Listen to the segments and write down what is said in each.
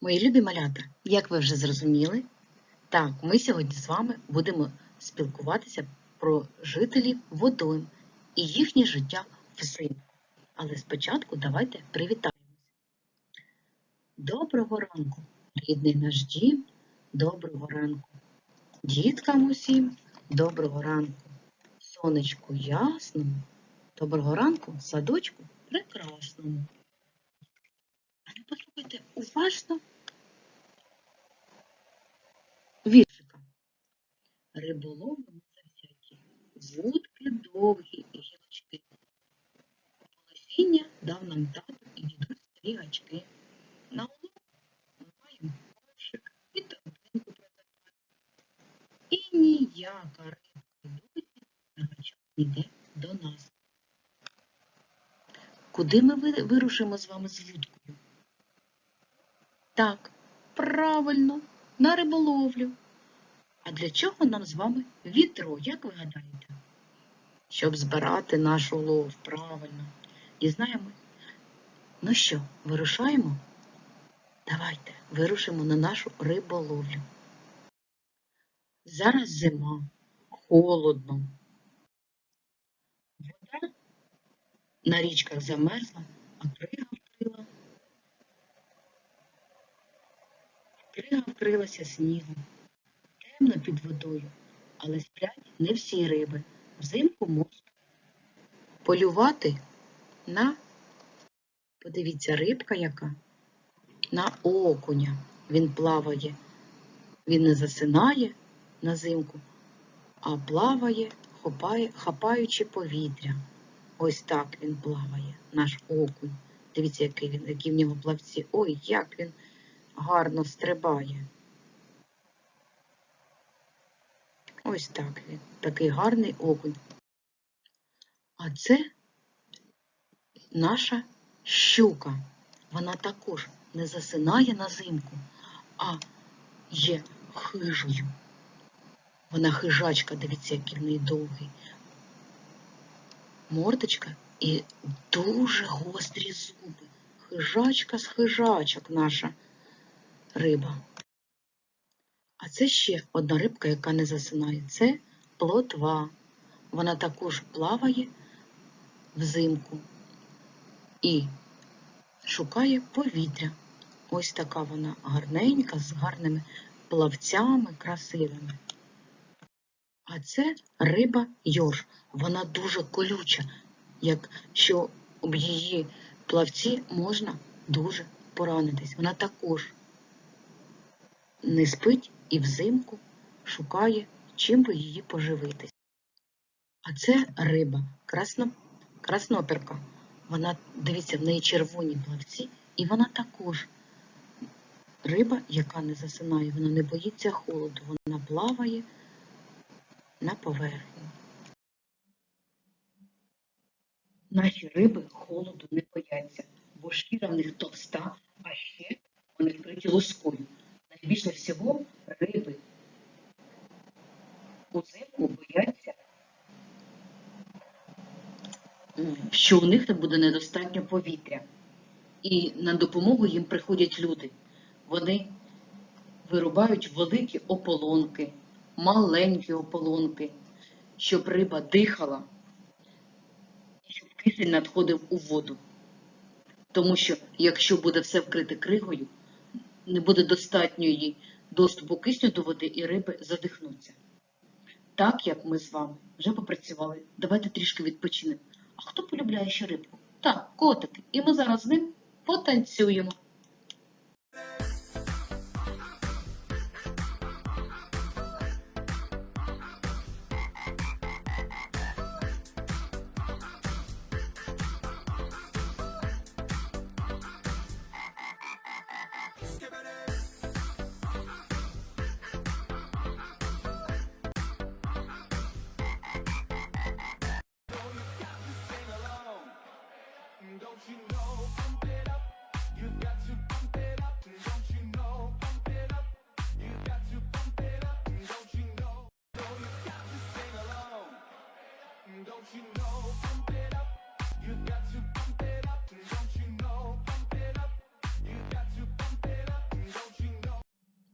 Мої любі малята, як ви вже зрозуміли, так, ми сьогодні з вами будемо спілкуватися про жителів водойм і їхнє життя взимку. Але спочатку давайте привітаємось. Доброго ранку, рідний наш дім, доброго ранку. Діткам усім доброго ранку. Сонечку ясному, доброго ранку, садочку прекрасному. Уважно віршика. Риболовимо завзяті, вудки довгі і гілочки. Полосіння дав нам тато і дідусь старі гачки. На улов ми маємо кошик і торбинку продавати. І ніяка рибка досі на гачок йде до нас. Куди ми вирушимо з вами з вудкою? Так, правильно, на риболовлю. А для чого нам з вами відро, як ви гадаєте? Щоб збирати наш улов, правильно. І знаємо. Ну що, вирушаємо? Давайте вирушимо на нашу риболовлю. Зараз зима, холодно. Вода на річках замерзла, а крига Крига вкрилася снігом. Темно під водою, але сплять не всі риби. Взимку можна полювати на, подивіться, рибка яка, на окуня. Він плаває, він не засинає на зимку, а плаває, хопає, хапаючи повітря. Ось так він плаває, наш окунь. Дивіться, який він, які в нього плавці. Ой, як він гарно стрибає. Ось так він, такий гарний окунь. А це наша щука. Вона також не засинає на зимку, а є хижою. Вона хижачка, дивіться, який в неї довгий. Мордочка і дуже гострі зуби. Хижачка з хижачок наша риба. А це ще одна рибка, яка не засинає. Це плотва. Вона також плаває взимку і шукає повітря. Ось така вона гарненька, з гарними плавцями, красивими. А це риба йорш. Вона дуже колюча, якщо об її плавці можна дуже поранитись. Вона також не спить і взимку шукає, чим би її поживитись. А це риба, красно, красноперка. Вона, дивіться, в неї червоні плавці, і вона також риба, яка не засинає, вона не боїться холоду, вона плаває на поверхні. Наші риби холоду не бояться, бо шкіра в них товста, а ще вони вкриті лоскою. Найбільше всього риби узимку бояться, що у них не буде недостатньо повітря. І на допомогу їм приходять люди. Вони вирубають великі ополонки, маленькі ополонки, щоб риба дихала щоб кисень надходив у воду. Тому що якщо буде все вкрите кригою, не буде достатньої доступу кисню до води і риби задихнуться. Так як ми з вами вже попрацювали, давайте трішки відпочинемо. А хто полюбляє ще рибку? Так, котики. І ми зараз з ним потанцюємо. Skip it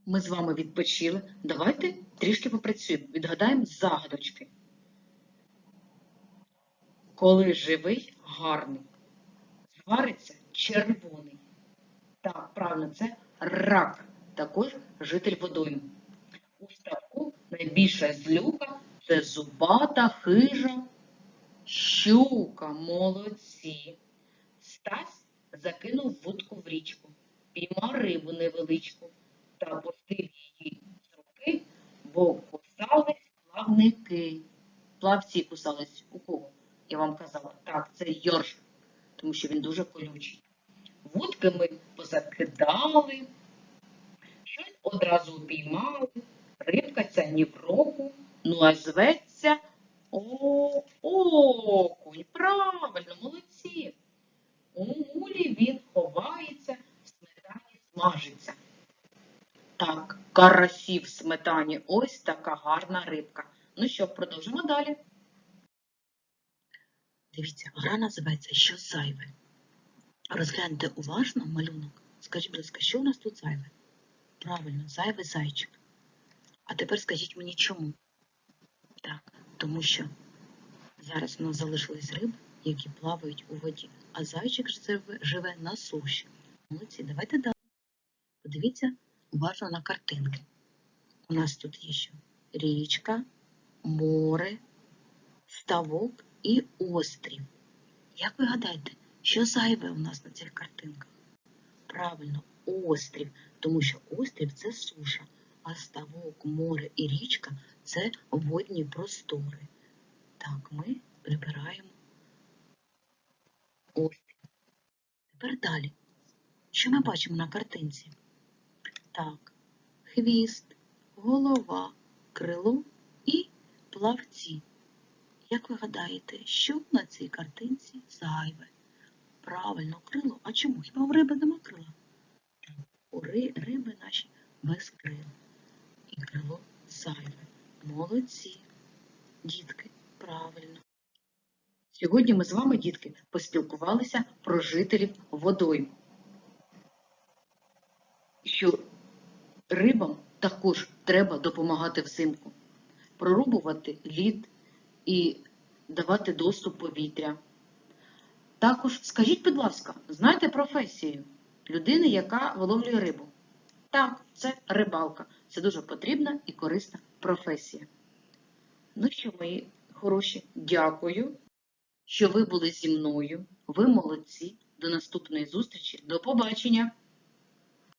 ми з вами відпочили. Давайте трішки попрацюємо, відгадаємо загадочки. Коли живий, гарний, звариться червоний. Так, правильно, це рак, також житель водойми. У ставку найбільша злюка це зубата, хижа, щука, молодці. Стась закинув вудку в річку, піймав рибу невеличку та пустив її з руки, бо кусались плавники. Плавці кусались у кого? Я вам казала, так, це йорш, тому що він дуже колючий. Вудки ми позакидали, щось одразу упіймали, рибка ця ні в року, ну а зветься о, окунь. Правильно, молодці. У мулі він ховається, в сметані смажиться. Так, карасі в сметані. Ось така гарна рибка. Ну що, продовжимо далі. Дивіться, гра називається Що зайве. Розгляньте уважно малюнок. Скажіть, будь ласка, що у нас тут зайве? Правильно, зайвий зайчик. А тепер скажіть мені чому? Так, тому що зараз у нас залишились риби, які плавають у воді, а зайчик живе, на суші. Молодці, давайте далі. Подивіться уважно на картинки. У нас тут є що? Річка, море, ставок і острів. Як ви гадаєте, що зайве у нас на цих картинках? Правильно, острів, тому що острів це суша, а ставок, море і річка це водні простори. Так, ми прибираємо острів. Тепер далі. Що ми бачимо на картинці? Так, хвіст, голова, крило і плавці. Як ви гадаєте, що на цій картинці зайве? Правильно, крило. А чому? Хіба у риби нема крила? У ри- риби наші без крил. І крило зайве. Молодці. Дітки, правильно. Сьогодні ми з вами, дітки, поспілкувалися про жителів водойм. Що рибам також треба допомагати взимку, прорубувати лід і давати доступ повітря. Також скажіть, будь ласка, знаєте професію людини, яка виловлює рибу? Так, це рибалка. Це дуже потрібна і корисна професія. Ну що, мої хороші, дякую що ви були зі мною. Ви молодці. До наступної зустрічі. До побачення!